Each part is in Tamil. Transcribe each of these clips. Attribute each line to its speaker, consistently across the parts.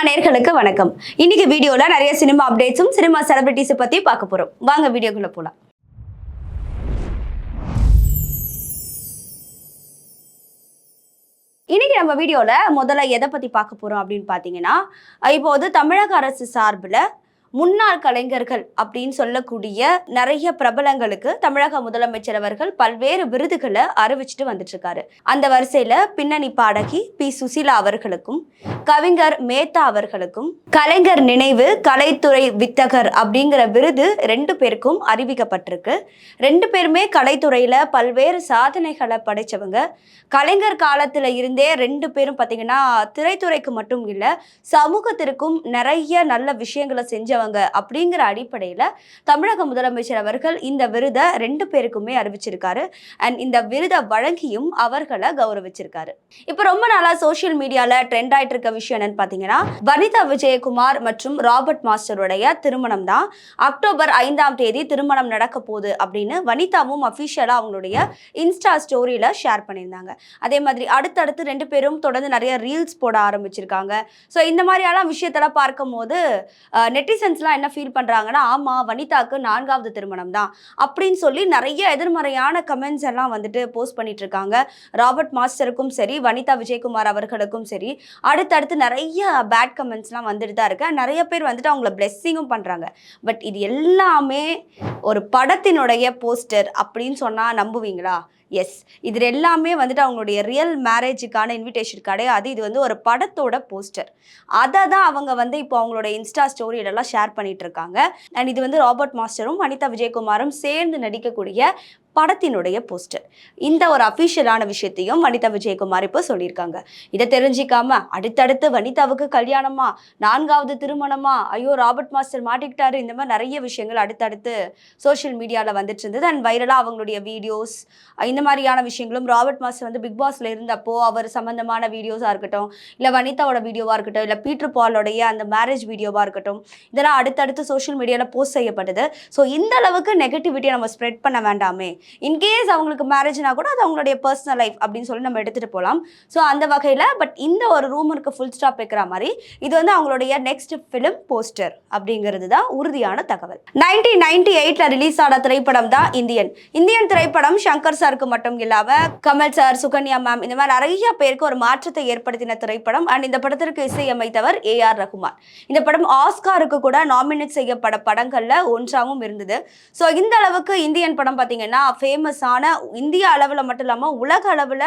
Speaker 1: சினிமா நேர்களுக்கு வணக்கம். இன்னைக்கு வீடியோல நிறைய சினிமா அப்டேட்ஸும் சினிமா செலிபிரிட்டிஸ் பத்தி பார்க்க போறோம். வாங்க வீடியோக்குள்ள போலாம். இன்னைக்கு நம்ம வீடியோல முதல்ல எதை பற்றி பார்க்க போறோம் அப்படின்னு பார்த்தீங்கன்னா இப்போது இப்போ வந்து தமிழக அரசு சார்பில் முன்னாள் கலைஞர்கள் அப்படின்னு சொல்லக்கூடிய நிறைய பிரபலங்களுக்கு தமிழக முதலமைச்சர் அவர்கள் பல்வேறு விருதுகளை அறிவிச்சிட்டு வந்துட்டு இருக்காரு அந்த வரிசையில பின்னணி பாடகி பி சுசீலா அவர்களுக்கும் கவிஞர் மேத்தா அவர்களுக்கும் கலைஞர் நினைவு கலைத்துறை வித்தகர் அப்படிங்கிற விருது ரெண்டு பேருக்கும் அறிவிக்கப்பட்டிருக்கு. ரெண்டு பேருமே கலைத்துறையில பல்வேறு சாதனைகளை படைச்சவங்க. கலைஞர் காலத்துல இருந்தே ரெண்டு பேரும் பார்த்தீங்கன்னா திரைத்துறைக்கு மட்டும் இல்லை சமூகத்திற்கும் நிறைய நல்ல விஷயங்களை செஞ்சவங்க. சேர்ந்தவங்க அப்படிங்கிற அடிப்படையில் தமிழக முதலமைச்சர் அவர்கள் இந்த விருதை ரெண்டு பேருக்குமே அறிவிச்சிருக்காரு. அண்ட் இந்த விருதை வழங்கியும் அவர்களை கௌரவிச்சிருக்காரு. இப்போ ரொம்ப நாளாக சோஷியல் மீடியாவில் ட்ரெண்ட் ஆகிட்டு இருக்க விஷயம் என்னன்னு பார்த்தீங்கன்னா வனிதா விஜயகுமார் மற்றும் ராபர்ட் மாஸ்டருடைய திருமணம் தான். அக்டோபர் ஐந்தாம் தேதி திருமணம் நடக்க போகுது அப்படின்னு வனிதாவும் அஃபிஷியலா அவங்களுடைய இன்ஸ்டா ஸ்டோரியில் ஷேர் பண்ணியிருந்தாங்க. அதே மாதிரி அடுத்தடுத்து ரெண்டு பேரும் தொடர்ந்து நிறைய ரீல்ஸ் போட ஆரம்பிச்சிருக்காங்க. ஸோ இந்த மாதிரியான விஷயத்தெல்லாம் பார்க்கும்போது நெட்டிசன் நெட்டிசன்ஸ்லாம் என்ன ஃபீல் பண்ணுறாங்கன்னா ஆமாம் வனிதாக்கு நான்காவது திருமணம் தான் அப்படின்னு சொல்லி நிறைய எதிர்மறையான கமெண்ட்ஸ் எல்லாம் வந்துட்டு போஸ்ட் பண்ணிட்டு இருக்காங்க. ராபர்ட் மாஸ்டருக்கும் சரி வனிதா விஜயகுமார் அவர்களுக்கும் சரி அடுத்தடுத்து நிறைய பேட் கமெண்ட்ஸ்லாம் வந்துட்டு தான் இருக்கு. நிறைய பேர் வந்துட்டு அவங்கள பிளெஸ்ஸிங்கும் பண்ணுறாங்க பட் இது எல்லாமே ஒரு படத்தினுடைய போஸ்டர் அப்படின்னு சொன்னால் நம்புவீங்களா? எஸ் இது எல்லாமே வந்துட்டு அவங்களுடைய ரியல் மேரேஜுக்கான இன்விடேஷன் கிடையாது இது வந்து ஒரு படத்தோட போஸ்டர் அதை தான் அவங்க வந்து இப்போ அவங்களோட இன்ஸ்டா ஸ்டோரியிலலாம் ஷேர் பண்ணிட்டு இருக்காங்க. அண்ட் இது வந்து ராபர்ட் மாஸ்டரும் வனிதா விஜயகுமாரும் சேர்ந்து நடிக்கக்கூடிய படத்தினுடைய போஸ்டர். இந்த ஒரு அஃபிஷியலான விஷயத்தையும் வனிதா விஜயகுமார் இப்போ சொல்லியிருக்காங்க. இதை தெரிஞ்சிக்காம அடுத்தடுத்து வனிதாவுக்கு கல்யாணமா நான்காவது திருமணமா ஐயோ ராபர்ட் மாஸ்டர் மாட்டிக்கிட்டாரு இந்த மாதிரி நிறைய விஷயங்கள் அடுத்தடுத்து சோஷியல் மீடியாவில் வந்துட்டு இருந்தது. அண்ட் வைரலாக அவங்களுடைய வீடியோஸ் இந்த மாதிரியான விஷயங்களும் ராபர்ட் மாஸ்டர் வந்து பிக் பாஸில் இருந்தப்போ அவர் சம்பந்தமான வீடியோஸாக இருக்கட்டும் இல்லை வனிதாவோட வீடியோவாக இருக்கட்டும் இல்லை பீட்ரு பாலோடைய அந்த மேரேஜ் வீடியோவாக இருக்கட்டும் இதெல்லாம் அடுத்தடுத்து சோஷியல் மீடியாவில் போஸ்ட் செய்யப்பட்டது. ஸோ இந்த அளவுக்கு நெகட்டிவிட்டியை நம்ம ஸ்ப்ரெட் பண்ண வேண்டாமே. இன்கேஸ் அவங்களுக்கு மேரேஜ்னா கூட அது அவங்களுடைய பர்சனல் லைஃப் அப்படின்னு சொல்லி நம்ம எடுத்துகிட்டு போகலாம் ஸோ அந்த வகையில் பட் இந்த ஒரு ரூமருக்கு ஃபுல் ஸ்டாப் வைக்கிற மாதிரி இது வந்து அவங்களுடைய நெக்ஸ்ட் ஃபிலிம் போஸ்டர் அப்படிங்கிறது தான் உறுதியான தகவல். நைன்டீன் நைன்டி எயிட்ல ரிலீஸ் ஆன திரைப்படம் தான் இந்தியன் இந்தியன் திரைப்படம் சங்கர் சாருக்கு மட்டும் இல்லாம கமல் சார் சுகன்யா மேம் இந்த மாதிரி நிறைய பேருக்கு ஒரு மாற்றத்தை ஏற்படுத்தின திரைப்படம். அண்ட் இந்த படத்திற்கு இசையமைத்தவர் ஏ ஆர் ரகுமான். இந்த படம் ஆஸ்காருக்கு கூட நாமினேட் செய்யப்பட படங்கள்ல ஒன்றாகவும் இருந்தது. ஸோ இந்த அளவுக்கு இந்தியன் படம் பார்த்தீங்கன்னா ஃபேமஸான இந்திய அளவில் மட்டும் இல்லாமல் உலக அளவில்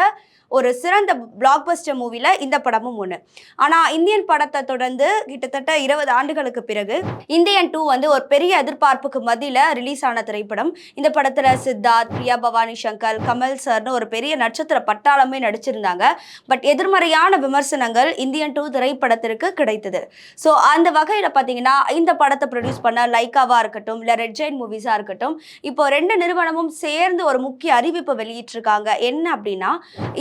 Speaker 1: ஒரு சிறந்த பிளாக் பஸ்டர் மூவியில் இந்த படமும் ஒன்று ஆனால் இந்தியன் படத்தை தொடர்ந்து கிட்டத்தட்ட இருபது ஆண்டுகளுக்கு பிறகு இந்தியன் டூ வந்து ஒரு பெரிய எதிர்பார்ப்புக்கு மத்தியில் ரிலீஸ் ஆன திரைப்படம். இந்த படத்தில் சித்தார்த் பிரியா பவானி சங்கர் கமல் சார்னு ஒரு பெரிய நட்சத்திர பட்டாளமே நடிச்சிருந்தாங்க. பட் எதிர்மறையான விமர்சனங்கள் இந்தியன் டூ திரைப்படத்திற்கு கிடைத்தது. ஸோ அந்த வகையில் பார்த்தீங்கன்னா இந்த படத்தை ப்ரொடியூஸ் பண்ண லைக்காவாக இருக்கட்டும் இல்லை ரெட் ஜெயின் மூவிஸாக இருக்கட்டும் இப்போ ரெண்டு நிறுவனமும் சேர்ந்து ஒரு முக்கிய அறிவிப்பு வெளியிட்டிருக்காங்க. என்ன அப்படின்னா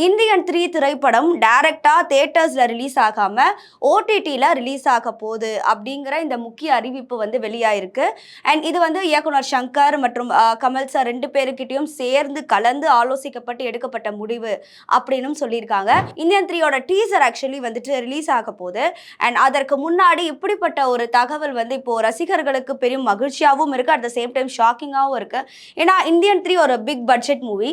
Speaker 1: இந்தியன் த்ரீ திரைப்படம் டைரக்டா தேட்டர்ஸ்ல ரிலீஸ் ஆகாம ஓடிடியில் ரிலீஸ் ஆக போகுது அப்படிங்கிற இந்த முக்கிய அறிவிப்பு வந்து வெளியாயிருக்கு. அண்ட் இது வந்து இயக்குனர் சங்கர் மற்றும் கமல் சார் ரெண்டு பேருக்கிட்டையும் சேர்ந்து கலந்து ஆலோசிக்கப்பட்டு எடுக்கப்பட்ட முடிவு அப்படின்னும் சொல்லியிருக்காங்க. இந்தியன் த்ரீயோட டீசர் ஆக்சுவலி வந்துட்டு ரிலீஸ் ஆக போகுது. அண்ட் அதற்கு முன்னாடி இப்படிப்பட்ட ஒரு தகவல் வந்து இப்போ ரசிகர்களுக்கு பெரும் மகிழ்ச்சியாகவும் இருக்கு. அட் த சேம் டைம் ஷாக்கிங்காகவும் இருக்கு. ஏன்னா இந்தியன் த்ரீ ஒரு big budget movie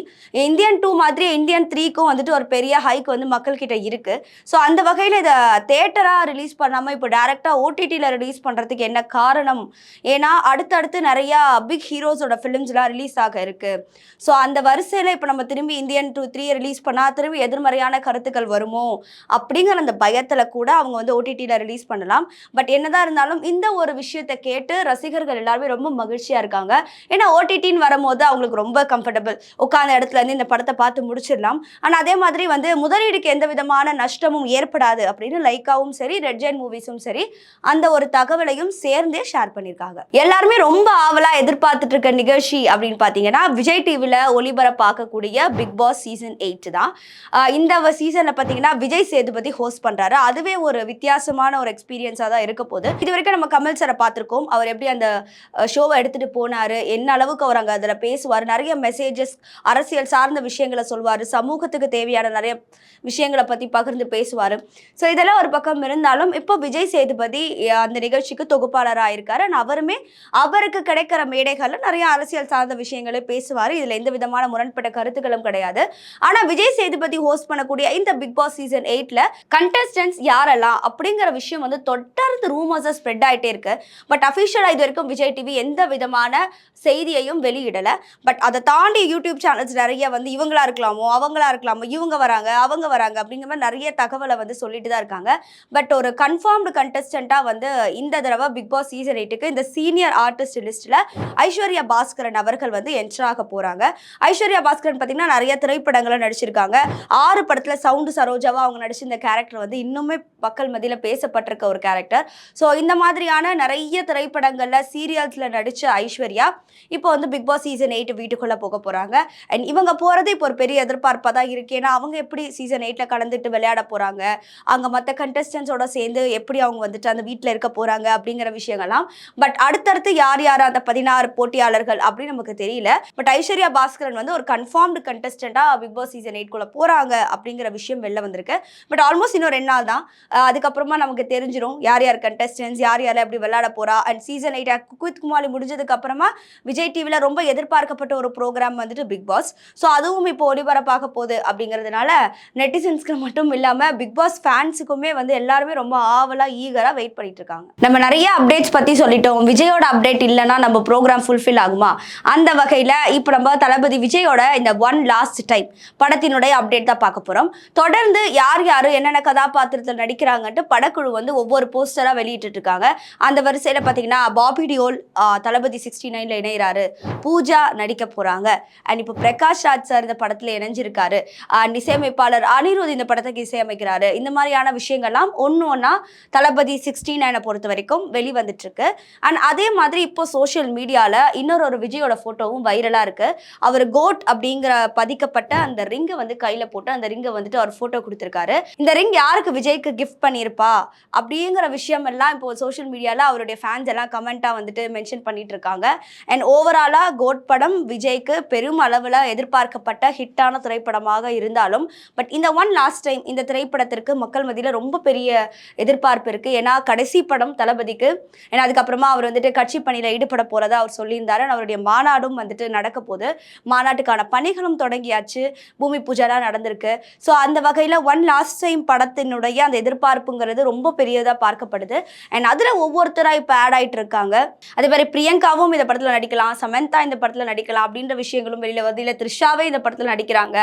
Speaker 1: Indian two மாதிரி இந்தியன் த்ரீக்கும் வந்துட்டு ஒரு பெரிய ஹைக் வந்து மக்கள்கிட்ட இருக்கு. ஸோ அந்த வகையில் இதை தேட்டராக ரிலீஸ் பண்ணாமல் இப்போ டேரெக்டாக ஓடிடியில் ரிலீஸ் பண்ணுறதுக்கு என்ன காரணம்? ஏன்னா அடுத்தடுத்து நிறையா பிக் ஹீரோஸோட ஃபிலிம்ஸ்லாம் ரிலீஸ் ஆக இருக்கு. ஸோ அந்த வரிசையில் இப்போ நம்ம திரும்பி இந்தியன் டூ த்ரீ ரிலீஸ் பண்ணால் திரும்பி எதிர்மறையான கருத்துக்கள் வருமோ? அப்படிங்கிற அந்த பயத்தில் கூட அவங்க வந்து ஓடிடியில் ரிலீஸ் பண்ணலாம். பட் என்னதான் இருந்தாலும் இந்த ஒரு விஷயத்தை கேட்டு ரசிகர்கள் எல்லாருமே ரொம்ப மகிழ்ச்சியாக இருக்காங்க. ஏன்னா ஓடிடின்னு வரும்போது அவங்களுக்கு ரொம்ப கம்ஃபர்டபுள் உட்காந்த இடத்துல இருந்து இந்த படத்தை பார்த்து முடிச்சிடலாம். ஆனால் அதே மாதிரி வந்து முதலீடுக்கு எந்த விதமான நஷ்டமும் ஏற்படாது அப்படின்னு லைக்காவும் சரி ரெட் ஜெயின் மூவிஸும் சரி அந்த ஒரு தகவலையும் சேர்ந்தே ஷேர் பண்ணியிருக்காங்க. எல்லாருமே ரொம்ப ஆவலா எதிர்பார்த்துட்டு இருக்க நிகழ்ச்சி அப்படின்னு பார்த்தீங்கன்னா விஜய் டிவியில் ஒளிபரப்பாக்கக்கூடிய பிக் பாஸ் சீசன் எயிட் தான். இந்த சீசனில் பார்த்தீங்கன்னா விஜய் சேதுபதி ஹோஸ்ட் பண்ணுறாரு அதுவே ஒரு வித்தியாசமான ஒரு எக்ஸ்பீரியன்ஸாக தான் இருக்க போகுது. இது வரைக்கும் நம்ம கமல் சாரை பார்த்துருக்கோம். அவர் எப்படி அந்த ஷோவை எடுத்துகிட்டு போனார்? என்ன அளவுக்கு அவர் அங்கே அதில் பேசுவார்? நிறைய மெசேஜஸ் அரசியல் சார்ந்த விஷயங்களை சொல்வார். சமூகத்துக்கு தேவையான நிறைய விஷயங்களை பற்றி பகிர்ந்து பேசுவார். ஸோ இதெல்லாம் ஒரு பக்கம் இருந்தாலும் இப்போ விஜய் சேதுபதி அந்த நிகழ்ச்சிக்கு தொகுப்பாளராக இருக்கார் அண்ட் அவருமே அவருக்கு கிடைக்கிற மேடைகளில் நிறைய அரசியல் சார்ந்த விஷயங்களை பேசுவார். இதில் எந்த விதமான முரண்பட்ட கருத்துக்களும் கிடையாது. ஆனால் விஜய் சேதுபதி ஹோஸ்ட் பண்ணக்கூடிய இந்த பிக் பாஸ் சீசன் எயிட்ல கண்டஸ்டன்ஸ் யாரெல்லாம் அப்படிங்கிற விஷயம் வந்து தொடர்ந்து ரூமர்ஸாக ஸ்ப்ரெட் ஆயிட்டே இருக்கு. பட் அஃபிஷியலாக இது வரைக்கும் விஜய் டிவி எந்த விதமான செய்தியையும் வெளியிடலை. பட் அதை தாண்டி யூடியூப் சேனல்ஸ் நிறைய வந்து இவங்களா இருக்கலாமோ அவங்களா இருக்கலாமோ இவங்க வராங்க அவங்க வராங்க அப்படிங்கிற மாதிரி நிறைய தகவலை வந்து சொல்லிட்டு தான் இருக்காங்க. பட் ஒரு கன்ஃபார்ம்டு கண்டஸ்டண்ட்டாக வந்து இந்த தடவை பிக் பாஸ் சீசன் எயிட்டுக்கு இந்த சீனியர் ஆர்டிஸ்ட் லிஸ்ட்டில் ஐஸ்வர்யா பாஸ்கரன் அவர்கள் வந்து என்டர் ஆக போகிறாங்க ஐஸ்வர்யா பாஸ்கரன் பார்த்தீங்கன்னா நிறைய திரைப்படங்களை நடிச்சிருக்காங்க. ஆறு படத்தில் சவுண்டு சரோஜாவா அவங்க நடிச்சிருந்த கேரக்டர் வந்து இன்னுமே மக்கள் மத்தியில் பேசப்பட்டிருக்க ஒரு கேரக்டர் ஸோ இந்த மாதிரியான நிறைய திரைப்படங்களில் சீரியல்ஸில் நடித்த ஐஸ்வர்யா இப்போ வந்து பிக் பாஸ் சீசன் எயிட் வீட்டுக்குள்ளே போக போகிறாங்க அண்ட் இவங்க போகிறது இப்போ ஒரு பெரிய எதிர்பார்ப்பாக தான் இருக்கு. ஏன்னா அவங்க எப்படி சீசன் எயிட்டில் கலந்துட்டு விளையாட போகிறாங்க அங்கே மற்ற கண்டஸ்டன்ஸோட சேர்ந்து எப்படி அவங்க வந்துட்டு அந்த வீட்டில் இருக்க போகிறாங்க அப்படிங்கிற விஷயங்கள்லாம். பட் அடுத்தடுத்து யார் யார் அந்த பதினாறு போட்டியாளர்கள் அப்படின்னு நமக்கு தெரியல. பட் ஐஸ்வர்யா பாஸ்கரன் வந்து ஒரு கன்ஃபார்ம்டு கண்டஸ்டண்ட்டாக பிக் பாஸ் சீசன் எயிட்குள்ளே போகிறாங்க அப்படிங்கிற விஷயம் வெளில வந்திருக்கு. பட் ஆல்மோஸ்ட் இன்னும் ரெண்டு நாள் தான். அதுக்கப்புறமா நமக்கு தெரிஞ்சிடும் யார் யார் கண்டஸ்டன்ஸ் யார் யார் எப்படி விளையாட போறா. And season eight cook with Comali முடிஞ்சதுக்கு அப்புறமா விஜய் டிவியில் ரொம்ப எதிர்பார்க்கப்பட்ட ஒரு ப்ரோக்ராம் வந்துட்டு பிக் பாஸ் ஸோ அதுவும் இப்போ ஒளிபரப்பாக போகுது அப்படிங்கிறதுனால நெட்டிசன்ஸ்க்கு மட்டும் இல்லாமல் பிக் பாஸ் ஃபேன்ஸுக்குமே வந்து எல்லாருமே ரொம்ப ஆவலாக ஈகராக வெயிட் பண்ணிட்டு இருக்காங்க. நம்ம நிறைய அப்டேட்ஸ் பற்றி சொல்லிட்டோம். விஜயோட அப்டேட் இல்லைன்னா நம்ம ப்ரோக்ராம் ஃபுல்ஃபில் ஆகுமா? அந்த வகையில் இப்போ நம்ம தளபதி விஜயோட இந்த ஒன் லாஸ்ட் டைம் படத்தினுடைய அப்டேட் தான் பார்க்க போகிறோம் தொடர்ந்து யார் யார் என்னென்ன கதாபாத்திரத்தில் நடிக்கிறாங்கன்ட்டு படக்குழு வந்து ஒவ்வொரு போஸ்டராக வெளியிட்டு இருக்காங்க. அந்த வரிசையில் பார்த்தீங்கன்னா பாபி டியோல் தளபதி சிக்ஸ்டி நைனில் இணைகிறாரு பூஜா நடிக்க போகிறாங்க அண்ட் இப்போ பிரகாஷ் ராஜ் சார் இந்த படத்தில் இணைஞ்சிருக்காரு. அண்ட் இசையமைப்பாளர் அனிருத் இந்த படத்துக்கு இசையமைக்கிறாரு. இந்த மாதிரியான விஷயங்கள்லாம் ஒன்று ஒன்றா தளபதி சிக்ஸ்டி நைனை பொறுத்த வரைக்கும் வெளிவந்துட்டு இருக்கு அண்ட் அதே மாதிரி இப்போ சோஷியல் மீடியாவில் இன்னொரு ஒரு விஜயோட ஃபோட்டோவும் வைரலாக இருக்கு. அவர் கோட் அப்படிங்கிற பதிக்கப்பட்ட அந்த ரிங்கை வந்து கையில் போட்டு அந்த ரிங்கை வந்துட்டு அவர் ஃபோட்டோ கொடுத்துருக்காரு. இந்த ரிங் யாருக்கு விஜய்க்கு கிஃப்ட் பண்ணியிருப்பா அப்படிங்கிற விஷயம் எல்லாம் இப்போ சோஷியல் மீடியாவில் அவருடைய ஃபேன்ஸ் எல்லாம் கமெண்ட்டாக வந்துட்டு மென்ஷன் பண்ணிட்டு இருக்காங்க அண்ட் ஓவராலாக கோட் படம் விஜய் விஜய்க்கு பெரும் அளவில் எதிர்பார்க்கப்பட்ட ஹிட்டான திரைப்படமாக இருந்தாலும் பட் இந்த ஒன் லாஸ்ட் டைம் இந்த திரைப்படத்திற்கு மக்கள் மத்தியில் ரொம்ப பெரிய எதிர்பார்ப்பு இருக்குது ஏன்னா கடைசி படம் தளபதிக்கு ஏன்னா அதுக்கப்புறமா அவர் வந்துட்டு கட்சி பணியில் ஈடுபட போகிறதா அவர் சொல்லியிருந்தார். அவருடைய மாநாடும் வந்துட்டு நடக்க போது மாநாட்டுக்கான பணிகளும் தொடங்கியாச்சு. பூமி பூஜைலாம் நடந்திருக்கு. ஸோ அந்த வகையில் ஒன் லாஸ்ட் டைம் படத்தினுடைய அந்த எதிர்பார்ப்புங்கிறது ரொம்ப பெரியதாக பார்க்கப்படுது. அண்ட் அதில் ஒவ்வொருத்தராக இப்போ ஆட் ஆகிட்டு இருக்காங்க. அதே மாதிரி பிரியங்காவும் இந்த படத்தில் நடிக்கலாம் சமந்தா இந்த படத்தில் நடிக்கலாம் அப்படின்ற விஷயங்களும் வெளியில் வருது. இல்லை த்ரிஷாவே இந்த படத்தில் நடிக்கிறாங்க.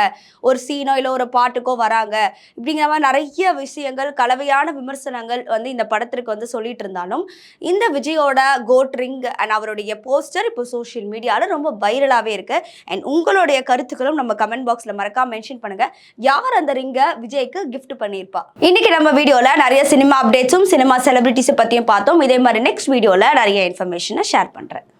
Speaker 1: ஒரு சீனோ இல்லை ஒரு பாட்டுக்கோ வராங்க. இப்படிங்கிற மாதிரி நிறைய விஷயங்கள் கலவையான விமர்சனங்கள் வந்து இந்த படத்திற்கு வந்து சொல்லிட்டு இருந்தாலும் இந்த விஜயோட கோட் ரிங் அண்ட் அவருடைய போஸ்டர் இப்போ சோஷியல் மீடியாவில் ரொம்ப வைரலாகவே இருக்கு. அண்ட் உங்களுடைய கருத்துக்களும் நம்ம கமெண்ட் பாக்ஸில் மறக்காம மென்ஷன் பண்ணுங்க. யார் அந்த ரிங்கை விஜய்க்கு கிஃப்ட் பண்ணியிருப்பா? இன்னைக்கு நம்ம வீடியோவில் நிறைய சினிமா அப்டேட்ஸும் சினிமா செலிபிரிட்டிஸை பற்றியும் பார்த்தோம். இதே மாதிரி நெக்ஸ்ட் வீடியோவில் நிறைய இன்ஃபர்மேஷனை ஷேர் பண்ணுறேன்